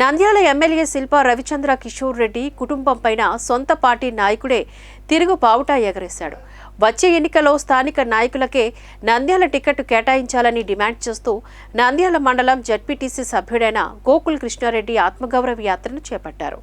Nandyal MLA Shilpa Ravichandra Kishore Reddy కుటుంబంపైన సొంత party నాయకుడే తిరుగు బావుటా ఎగరేశాడు. వచ్చే ఎన్నికల్లో స్థానిక నాయకులకే నంద్యాల టికెట్ కేటాయించాలని డిమాండ్ చేస్తూ నంద్యాల మండలం జడ్పీటీసీ సభ్యుడైన గోకుల్ కృష్ణారెడ్డి ఆత్మగౌరవ యాత్రను చేపట్టారు.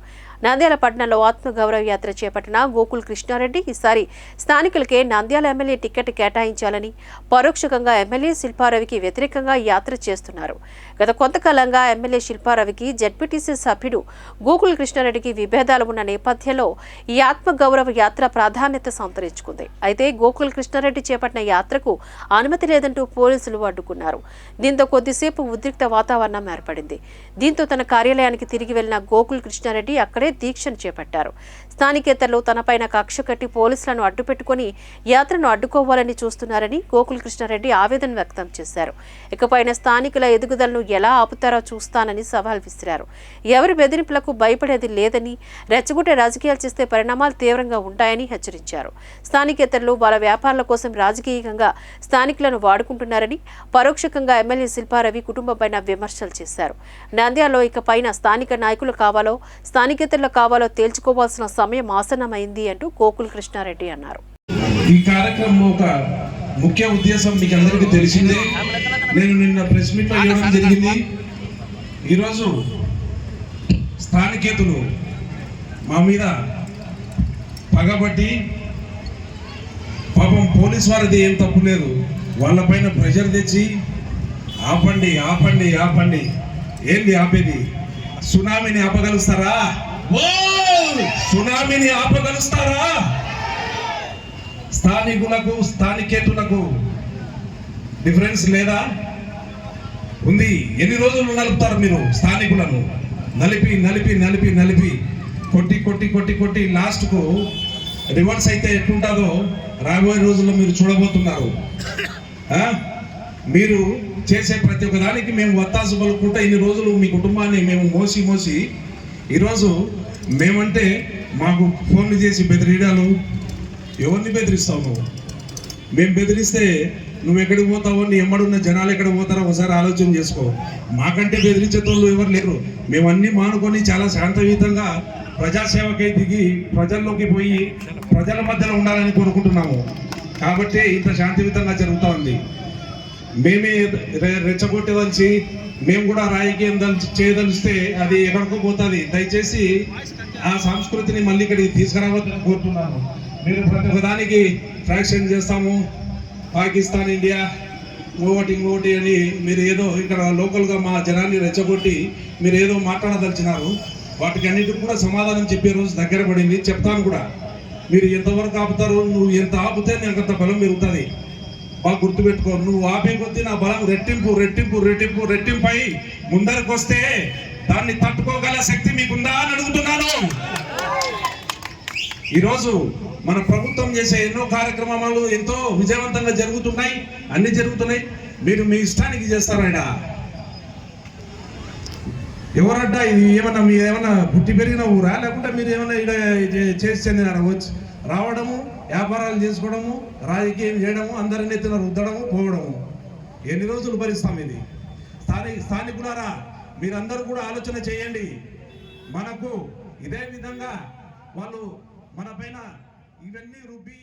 నంద్యాల పట్టణంలో ఆత్మగౌరవ యాత్ర చేపట్టిన గోకుల్ కృష్ణారెడ్డి ఈసారి స్థానికులకే నంద్యాల ఎమ్మెల్యే టికెట్ కేటాయించాలని పరోక్షకంగా ఎమ్మెల్యే శిల్పారవికి వ్యతిరేకంగా యాత్ర చేస్తున్నారు. గత కొంతకాలంగా ఎమ్మెల్యే శిల్పారవికి జడ్పీటీసీ సభ్యుడు గోకుల్ కృష్ణారెడ్డికి విభేదాలు ఉన్న నేపథ్యంలో ఈ ఆత్మగౌరవ యాత్ర ప్రాధాన్యత సంతరించుకుంది. అయితే గోకుల్ కృష్ణారెడ్డి చేపట్టిన యాత్రకు అనుమతి లేదంటూ పోలీసులు అడ్డుకున్నారు. దీంతో కొద్దిసేపు ఉద్రిక్త వాతావరణం ఏర్పడింది. దీంతో తన కార్యాలయానికి తిరిగి వెళ్ళిన గోకుల్ కృష్ణారెడ్డి అక్కడే దీక్షను చేపట్టారు. స్థానికేతరులు తనపైన కక్ష కట్టి పోలీసులను అడ్డుపెట్టుకుని యాత్రను అడ్డుకోవాలని చూస్తున్నారని గోకుల్ కృష్ణారెడ్డి ఆవేదన వ్యక్తం చేశారు. ఇకపైన స్థానికుల ఎదుగుదలను ఎలా ఆపుతారో చూస్తానని సవాల్ విసిరారు. ఎవరి బెదిరింపులకు భయపడేది లేదని రెచ్చగొట్టే రాజకీయాలు చేస్తే పరిణామాలు తీవ్రంగా ఉంటాయని హెచ్చరించారు. స్థానికేతరులు వాళ్ళ వ్యాపారాల కోసం రాజకీయంగా స్థానికులను వాడుకుంటున్నారని పరోక్షకంగా ఎమ్మెల్యే శిల్పారవి కుటుంబంపైన విమర్శలు చేశారు. నంద్యాలలో ఇకపైన స్థానిక నాయకులు కావాలో స్థానికేతరులు కావాలో తేల్చుకోవాల్సిన సమయం ఆసన్నమైంది అంటూ గోకుల్ కృష్ణారెడ్డి అన్నారు. ఈ కార్యక్రమం ఒక ముఖ్య ఉద్దేశం మీకు అందరికీ తెలిసిందే. నేను నిన్న ప్రెస్ మీట్లో ఇవ్వడం జరిగింది. ఈరోజు స్థానికేతులు మా మీద పగబట్టి పాపం పోలీస్ వారిది ఏం తప్పు లేదు. వాళ్ళపైన ప్రెషర్ తెచ్చి ఆపండి ఆపండి ఆపండి. ఏంది ఆపేది? సునామీని ఆపగలుస్తారా? సునామీని ఆపగలుస్తారా? స్థానికులకు స్థానికేతులకు డిఫరెన్స్ లేదా? ఉంది. ఎన్ని రోజులు నలుపుతారు మీరు స్థానికులను? నలిపి నలిపి నలిపి నలిపి. కొట్టి కొట్టి కొట్టి కొట్టి లాస్ట్కు రివర్స్ అయితే ఎట్లుంటుందో రాబోయే రోజుల్లో మీరు చూడబోతున్నారు. మీరు చేసే ప్రతి ఒక్క దానికి మేము వత్తాసు పలుకుంటే ఇన్ని రోజులు మీ కుటుంబాన్ని మేము మోసి మోసి ఈరోజు మేమంటే మాకు ఫోన్లు చేసి బెదిరియడాలు ఎవరిని బెదిరిస్తావు నువ్వు? మేము బెదిరిస్తే నువ్వు ఎక్కడికి పోతావో నీ ఎమ్మడున్న జనాలు ఎక్కడ పోతారో ఒకసారి ఆలోచన చేసుకో. మాకంటే బెదిరించేటోళ్ళు ఎవరు లేరు. మేము అన్నీ మానుకొని చాలా శాంతయుతంగా ప్రజాసేవకై దిగి ప్రజల్లోకి పోయి ప్రజల మధ్యలో ఉండాలని కోరుకుంటున్నాము. కాబట్టి ఇంత శాంతియుతంగా జరుగుతూ ఉంది. మేమే రె- రెచ్చగొట్టదలిచి మేము కూడా రాజకీయం దలిచి చేయదలిస్తే అది ఎక్కడికో పోతుంది. దయచేసి ఆ సంస్కృతిని మళ్ళీ ఇక్కడికి తీసుకురావద్దని కోరుతున్నాను మేము ప్రతి ఒక్కదానికి ఫ్రాక్షన్ చేస్తాము. పాకిస్తాన్ ఇండియా ఓటి ఇంకోటి అని మీరు ఏదో ఇక్కడ లోకల్గా మా జనాన్ని రెచ్చగొట్టి మీరు ఏదో మాట్లాడదలిచినారు. వాటికి అన్నిటికి కూడా సమాధానం చెప్పే రోజు దగ్గర పడింది. చెప్తాను కూడా. మీరు ఎంతవరకు ఆపుతారు నువ్వు ఎంత ఆపితే నాకు అంత బలం పెరుగుతుంది. బాగా గుర్తుపెట్టుకో నువ్వు ఆపే కొద్దీ నా బలం రెట్టింపు రెట్టింపు రెట్టింపు రెట్టింపై ముందరకు వస్తే దాన్ని తట్టుకోగల శక్తి మీకుందా అని అడుగుతున్నాను. ఈరోజు మన ప్రభుత్వం చేసే ఎన్నో కార్యక్రమాలు ఎంతో విజయవంతంగా జరుగుతున్నాయి అన్ని జరుగుతున్నాయి. మీరు మీ ఇష్టానికి చేస్తారాయన? ఎవరడ్డా ఇది ఏమన్నా మీరు ఏమన్నా పుట్టి పెరిగిన ఊరా? లేకుంటే మీరు ఏమన్నా ఇక్కడ చేసి చెందినారా? వచ్చి రావడము వ్యాపారాలు చేసుకోవడము రాజకీయం చేయడము అందరిని ఎత్తున రుద్దడము పోవడము. ఎన్ని రోజులు భరిస్తాం ఇది? స్థానిక స్థానికులారా మీరందరూ కూడా ఆలోచన చేయండి. మనకు ఇదే విధంగా వాళ్ళు మన పైన ఇవన్నీ రుబ్బి